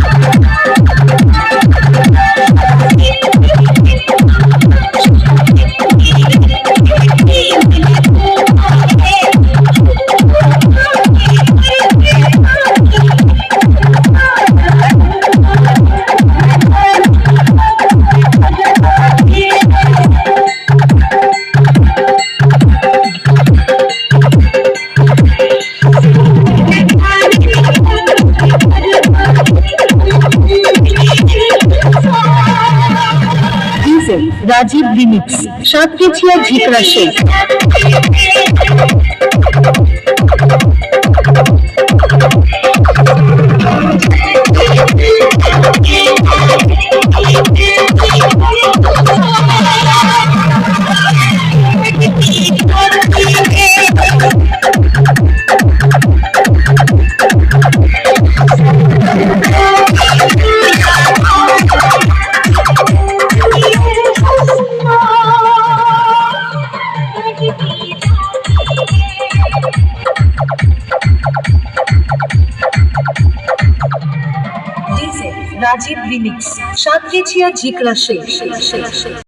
ハハハハ! Rajib remix সাতকেছিয়া Jhikra Sheikh. Rajib remix সাতকেছিয়া জিকরা শেখ